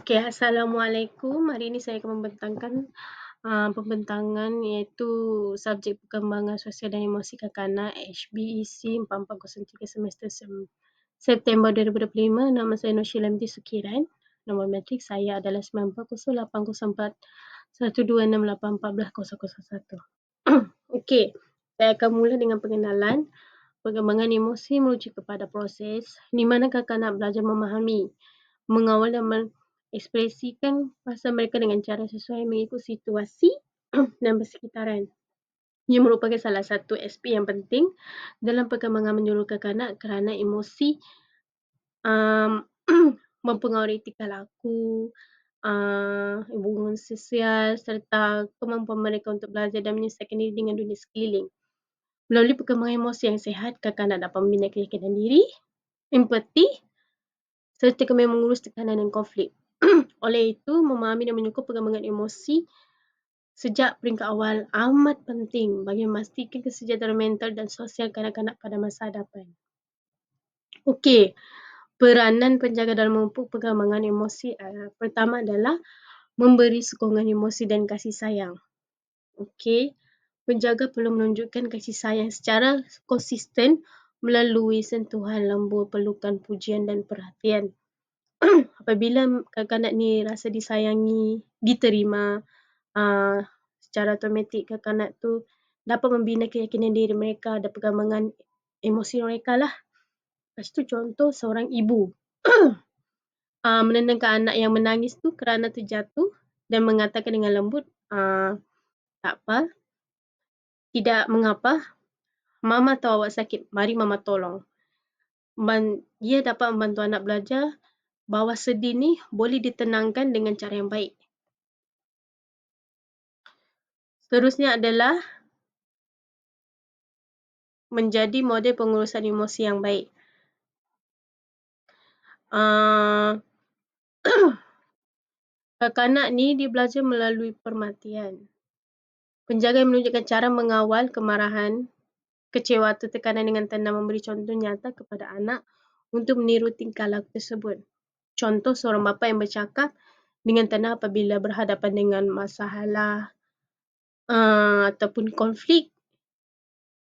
Okey, Assalamualaikum. Hari ini saya akan membentangkan uh, pembentangan iaitu subjek perkembangan sosial dan emosi kanak-kanak HBEC 4403 semester sem- September 2025. Nama saya Nur Syilamti Sukiran. Nombor matrik saya adalah 940804 12681401. Okey, saya akan mula dengan pengenalan. Perkembangan emosi merujuk kepada proses di mana kanak-kanak belajar memahami, mengawal dan mengekspresikan perasaan mereka dengan cara sesuai mengikut situasi dan persekitaran. Ia merupakan salah satu aspek yang penting dalam perkembangan menyeluruh kanak-kanak kerana emosi um, mempengaruhi tingkah laku, uh, hubungan sosial serta kemampuan mereka untuk belajar dan menyelesaikan diri dengan dunia sekeliling. Melalui perkembangan emosi yang sihat, kanak-kanak dapat membina keyakinan diri, empati serta kemahiran mengurus tekanan dan konflik. Oleh itu, memahami dan menyokong perkembangan emosi sejak peringkat awal amat penting bagi memastikan kesejahteraan mental dan sosial kanak-kanak pada masa hadapan. Okey, peranan penjaga dalam memupuk perkembangan emosi uh, pertama adalah memberi sokongan emosi dan kasih sayang. Okey, penjaga perlu menunjukkan kasih sayang secara konsisten melalui sentuhan lembut, pelukan, pujian dan perhatian. Apabila kanak-kanak ni rasa disayangi, diterima, uh, secara automatik kanak-kanak tu dapat membina keyakinan diri mereka dan perkembangan emosi mereka lah. Lepas tu contoh seorang ibu uh, menenangkan anak yang menangis tu kerana terjatuh dan mengatakan dengan lembut, uh, tak apa, tidak mengapa. Mama tahu awak sakit. Mari Mama tolong. Man, ia dapat membantu anak belajar bahawa sedih ni boleh ditenangkan dengan cara yang baik. Seterusnya adalah menjadi model pengurusan emosi yang baik. Uh, kanak-kanak ni dia belajar melalui permatian. Penjaga yang menunjukkan cara mengawal kemarahan, kecewa atau tekanan dengan tenang memberi contoh nyata kepada anak untuk meniru tingkah laku tersebut. Contoh seorang bapa yang bercakap dengan tenang apabila berhadapan dengan masalah uh, ataupun konflik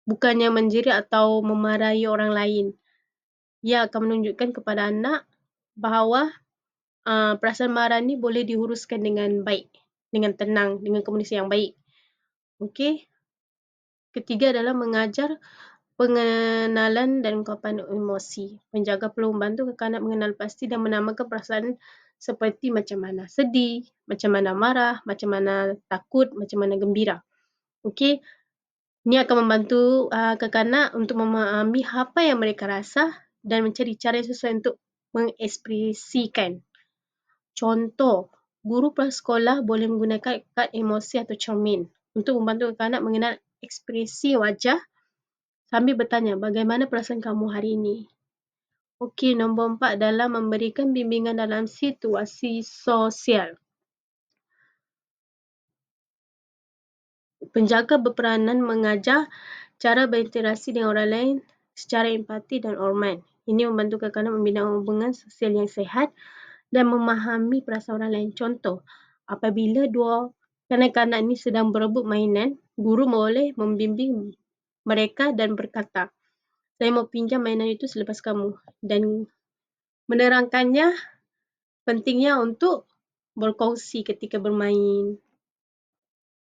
bukannya menjerit atau memarahi orang lain. Ia akan menunjukkan kepada anak bahawa uh, perasaan marah ni boleh diuruskan dengan baik, dengan tenang, dengan komunikasi yang baik. Okey. Ketiga adalah mengajar pengenalan dan ungkapan emosi. Penjaga perlu membantu kanak-kanak mengenal pasti dan menamakan perasaan seperti macam mana sedih, macam mana marah, macam mana takut, macam mana gembira. Okey. Ini akan membantu uh, kanak-kanak untuk memahami apa yang mereka rasa dan mencari cara yang sesuai untuk mengekspresikan. Contoh, guru prasekolah boleh menggunakan kad emosi atau cermin untuk membantu anak mengenal ekspresi wajah sambil bertanya bagaimana perasaan kamu hari ini. Okey, nombor empat adalah memberikan bimbingan dalam situasi sosial. Penjaga berperanan mengajar cara berinteraksi dengan orang lain secara empati dan hormat. Ini membantu kanak-kanak membina hubungan sosial yang sehat dan memahami perasaan orang lain. Contoh, apabila dua kanak-kanak ni sedang berebut mainan, guru boleh membimbing mereka dan berkata, saya mau pinjam mainan itu selepas kamu dan menerangkannya pentingnya untuk berkongsi ketika bermain.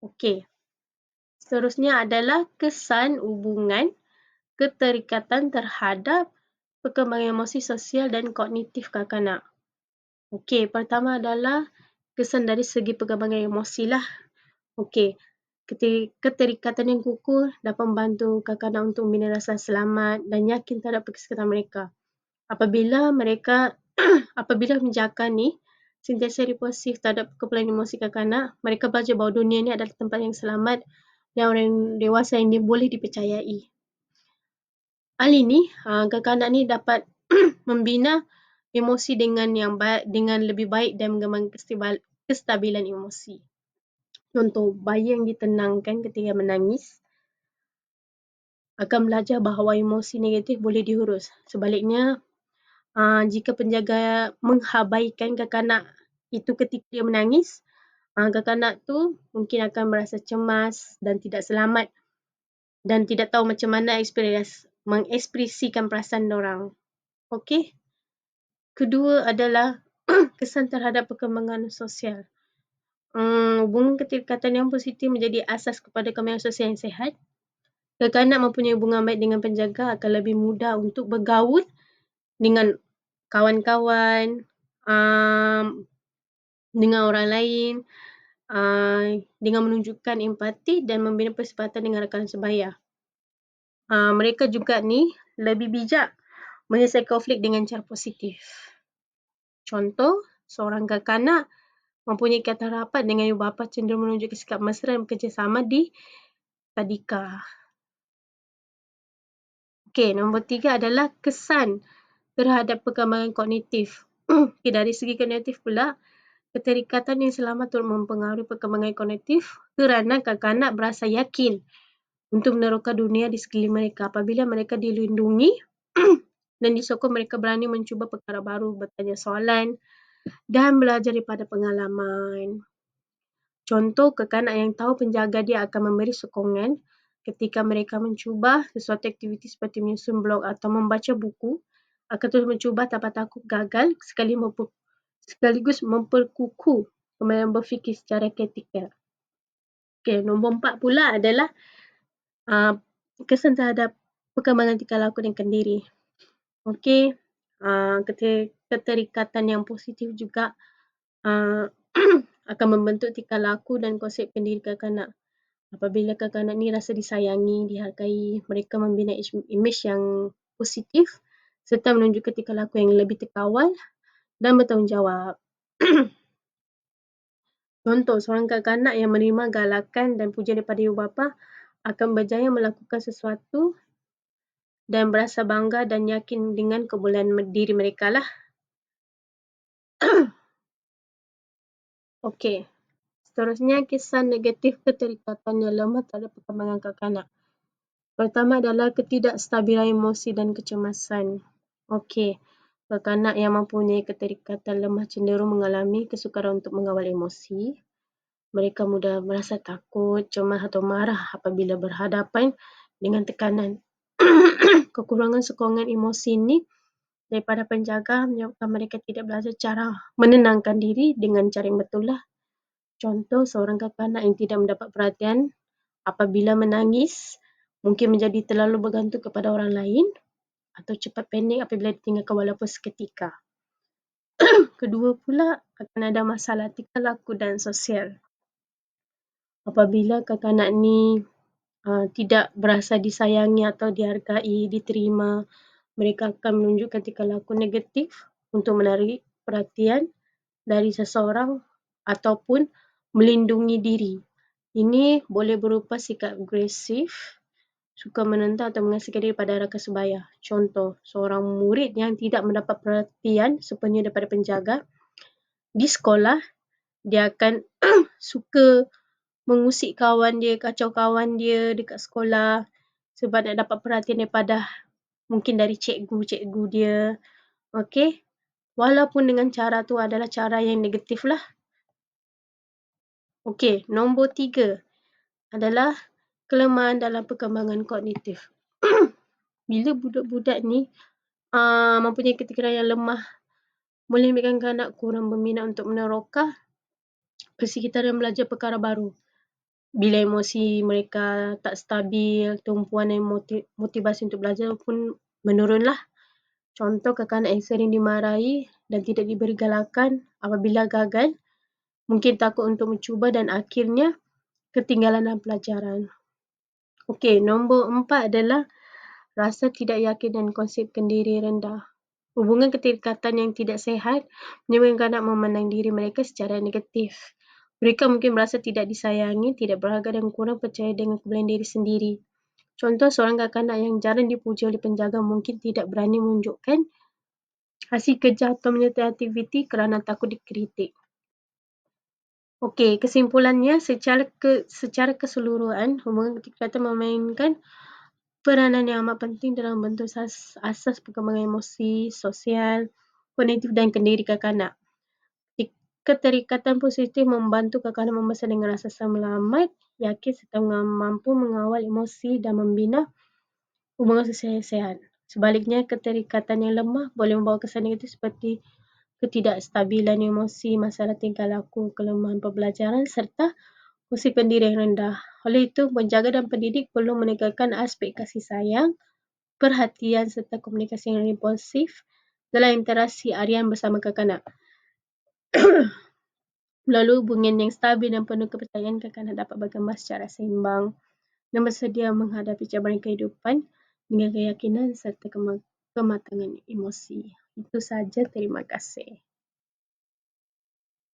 Okey. Seterusnya adalah kesan hubungan keterikatan terhadap perkembangan emosi sosial dan kognitif kanak-kanak. Okey, pertama adalah kesan dari segi perkembangan emosi lah. Okey, keterikatan yang kukuh dapat membantu kanak-kanak untuk membina rasa selamat dan yakin terhadap kesihatan mereka. Apabila mereka, apabila menjaga ni, sentiasa positif terhadap kepulauan emosi kanak-kanak, mereka belajar bahawa dunia ni adalah tempat yang selamat dan orang dewasa yang boleh dipercayai. Hal ini, uh, kanak-kanak ni dapat membina emosi dengan yang baik dengan lebih baik dan mengembangkan kestabilan emosi. Contoh, bayi yang ditenangkan ketika menangis akan belajar bahawa emosi negatif boleh diurus. Sebaliknya, uh, jika penjaga menghabaikan kanak-kanak itu ketika dia menangis, uh, kanak-kanak tu mungkin akan merasa cemas dan tidak selamat dan tidak tahu macam mana ekspres, mengekspresikan perasaan orang. Okey. Kedua adalah kesan terhadap perkembangan sosial. Hmm, hubungan keterikatan yang positif menjadi asas kepada kemahiran sosial yang sihat. Kanak-kanak mempunyai hubungan baik dengan penjaga akan lebih mudah untuk bergaul dengan kawan-kawan, um, dengan orang lain, uh, dengan menunjukkan empati dan membina persahabatan dengan rakan sebaya. Uh, mereka juga ni lebih bijak menyelesaikan konflik dengan cara positif. Contoh, seorang kanak-kanak mempunyai kata rapat dengan ibu bapa cenderung menunjukkan sikap mesra dan bekerjasama di tadika. Okey, nombor tiga adalah kesan terhadap perkembangan kognitif. okay, dari segi kognitif pula, keterikatan yang selamat turut mempengaruhi perkembangan kognitif kerana kanak-kanak berasa yakin untuk meneroka dunia di sekeliling mereka apabila mereka dilindungi dan disokong mereka berani mencuba perkara baru, bertanya soalan dan belajar daripada pengalaman. Contoh, kekanak yang tahu penjaga dia akan memberi sokongan ketika mereka mencuba sesuatu aktiviti seperti menyusun blog atau membaca buku akan terus mencuba tanpa takut gagal sekali memper, sekaligus memperkukuh kemahiran berfikir secara kritikal. Okey, nombor empat pula adalah uh, kesan terhadap perkembangan tingkah laku dan kendiri. Okey, uh, keterikatan yang positif juga uh, akan membentuk tingkah laku dan konsep kendiri kanak-kanak. Apabila kanak-kanak ni rasa disayangi, dihargai, mereka membina imej yang positif serta menunjukkan tingkah laku yang lebih terkawal dan bertanggungjawab. Contoh, seorang kanak-kanak yang menerima galakan dan pujian daripada ibu bapa akan berjaya melakukan sesuatu dan berasa bangga dan yakin dengan kebolehan diri mereka lah. Okey. Seterusnya, kisah negatif keterikatan yang lemah terhadap perkembangan kanak-kanak. Pertama adalah ketidakstabilan emosi dan kecemasan. Okey, kanak-kanak yang mempunyai keterikatan lemah cenderung mengalami kesukaran untuk mengawal emosi. Mereka mudah merasa takut, cemas atau marah apabila berhadapan dengan tekanan. Kekurangan sokongan emosi ini daripada penjaga menyebabkan mereka tidak belajar cara menenangkan diri dengan cara yang betul lah. Contoh, seorang kanak-kanak yang tidak mendapat perhatian apabila menangis mungkin menjadi terlalu bergantung kepada orang lain atau cepat panik apabila ditinggalkan walaupun seketika. Kedua pula akan ada masalah tingkah laku dan sosial. Apabila kanak-kanak ni uh, tidak berasa disayangi atau dihargai, diterima, mereka akan menunjukkan tingkah laku negatif untuk menarik perhatian dari seseorang ataupun melindungi diri. Ini boleh berupa sikap agresif, suka menentang atau mengasihkan diri pada rakan sebaya. Contoh, seorang murid yang tidak mendapat perhatian sepenuhnya daripada penjaga di sekolah, dia akan suka mengusik kawan dia, kacau kawan dia dekat sekolah sebab nak dapat perhatian daripada mungkin dari cikgu-cikgu dia. Okey. Walaupun dengan cara tu adalah cara yang negatif lah. Okey, nombor tiga adalah kelemahan dalam perkembangan kognitif. Bila budak-budak ni uh, mempunyai ketika yang lemah, boleh menyebabkan kanak kurang berminat untuk meneroka persekitaran belajar perkara baru. Bila emosi mereka tak stabil, tumpuan dan motivasi untuk belajar pun menurunlah. Contoh kanak-kanak yang sering dimarahi dan tidak diberi galakan apabila gagal, mungkin takut untuk mencuba dan akhirnya ketinggalan dalam pelajaran. Okey, nombor empat adalah rasa tidak yakin dan konsep kendiri rendah. Hubungan keterikatan yang tidak sehat menyebabkan anak memandang diri mereka secara negatif. Mereka mungkin merasa tidak disayangi, tidak berharga dan kurang percaya dengan kebolehan diri sendiri. Contoh, seorang kanak-kanak yang jarang dipuji oleh penjaga mungkin tidak berani menunjukkan hasil kerja atau menyertai aktiviti kerana takut dikritik. Okey, kesimpulannya secara ke, secara keseluruhan hubungan keterikatan memainkan peranan yang amat penting dalam bentuk asas, asas perkembangan emosi, sosial, kognitif dan kendiri kanak-kanak. Keterikatan positif membantu kanak-kanak membesar dengan rasa selamat, yakin serta mampu mengawal emosi dan membina hubungan sihat. Sebaliknya, keterikatan yang lemah boleh membawa kesan negatif seperti ketidakstabilan emosi, masalah tingkah laku, kelemahan pembelajaran serta fungsi pendiri yang rendah. Oleh itu, penjaga dan pendidik perlu menegakkan aspek kasih sayang, perhatian serta komunikasi yang impulsif dalam interaksi harian bersama kanak-kanak. Melalui hubungan yang stabil dan penuh kepercayaan, kanak-kanak dapat berkembang secara seimbang dan bersedia menghadapi cabaran kehidupan dengan keyakinan serta kematangan emosi. Itu saja, terima kasih.